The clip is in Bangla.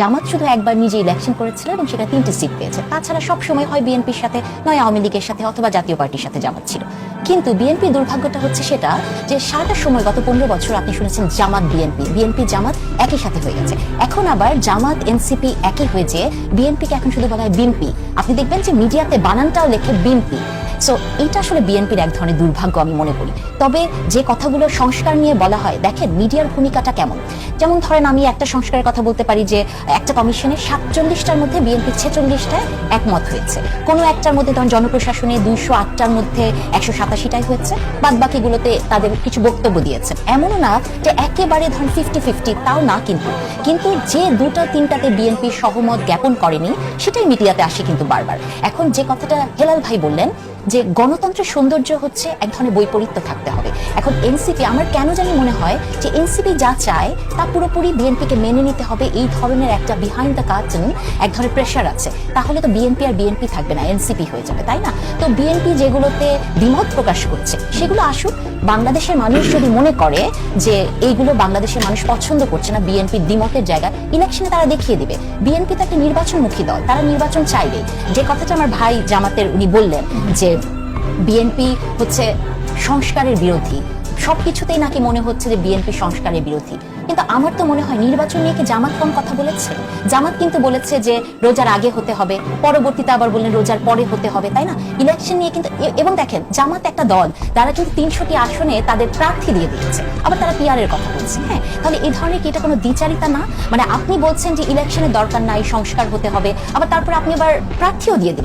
জামাত শুধু একবার নিজে ইলেকশন করেছিল এবং সেটা তিনটে সিট পেয়েছে। তাছাড়া সব সময় হয় বিএনপির সাথে, নয় আওয়ামী লীগের সাথে অথবা জাতীয় পার্টির সাথে জামাত ছিল। কিন্তু বিএনপি দুর্ভাগ্যটা হচ্ছে সেটা যে সারাটা সময় গত পনেরো বছর আপনি শুনেছেন জামাত বিএনপি বিএনপি জামাত একই সাথে হয়ে গেছে। এখন আবার জামাত, এনসিপি একই হয়ে যে বিএনপিকে এখন শুধু বলা হয় বিএনপি। আপনি দেখবেন যে মিডিয়াতে বানানটাও লেখে বিএনপি। সো এটা আসলে বিএনপির এক ধরনের দুর্ভাগ্য আমি মনে করি। তবে যে কথাগুলো সংস্কার নিয়ে বলা হয়, দেখেন মিডিয়ার ভূমিকাটা কেমন? যেমন ধরেন আমি একটা সংস্কারের কথা বলতে পারি যে, একটা কমিশনে সাতচল্লিশটার মধ্যে বিএনপি ছেচল্লিশটায় একমত হয়েছে। কোনো একটার মধ্যে ধরেন জনপ্রশাসনে দুইশো আটটার মধ্যে একশো সাতাশিটাই হয়েছে বাদ বাকিগুলোতে তাদের কিছু বক্তব্য দিয়েছে। এমনও না যে একেবারে ধরেন ফিফটি ফিফটি, তাও না কিন্তু। কিন্তু যে দুটা তিনটাতে বিএনপি সহমত জ্ঞাপন করেনি, সেটাই মিডিয়াতে আসে কিন্তু বারবার। এখন যে কথাটা হেলাল ভাই বললেন যে গণতন্ত্রের সৌন্দর্য হচ্ছে এক ধরনের বৈপরীত্য থাকতে হবে। এখন এনসিপি, আমার কেন জানি মনে হয় যে এনসিপি যা চায়, তা পুরোপুরি বিএনপিকে মেনে নিতে হবে। এই ধরনের একটা বিহাইন্ড দ্য কার্টন এক ধরনের প্রেশার আছে। তাহলে তো বিএনপি আর বিএনপি থাকবে না, এনসিপি হয়ে যাবে, তাই না? তো বিএনপি যেগুলোতে দ্বিমত প্রকাশ করছে, সেগুলো আসুক। বাংলাদেশের মানুষ যদি মনে করে যে এইগুলো বাংলাদেশের মানুষ পছন্দ করছে না, বিএনপির দ্বিমতের জায়গা ইলেকশনে তারা দেখিয়ে দিবে। বিএনপি তো একটা নির্বাচনমুখী দল, তারা নির্বাচন চাইবে যে কথাটা আমার ভাই জামাতের উনি বললেন যে বিএনপি হচ্ছে সংস্কারের বিরোধী। সবকিছুতেই নাকি মনে হচ্ছে যে বিএনপি সংস্কারের বিরোধী। কিন্তু আমার তো মনে হয় নির্বাচন নিয়ে কি জামাত কম কথা বলেছে? জামাত কিন্তু বলেছে যে রোজার আগে হতে হবে, পরবর্তীতে আবার বললেন রোজার পরে হতে হবে, তাই না? ইলেকশন নিয়ে কিন্তু এবং দেখেন, জামাত একটা দল, তারা কিন্তু তিনশোটি আসনে তাদের প্রার্থী দিয়ে দিয়েছে আবার তারা পিআর এর কথা বলছে হ্যাঁ? তাহলে এই ধরনের কি এটা কোনো দ্বিচারিতা না? মানে আপনি বলছেন যে ইলেকশনের দরকার নাই, সংস্কার হতে হবে, আবার তারপরে আপনি আবার প্রার্থীও দিয়ে দিলেন।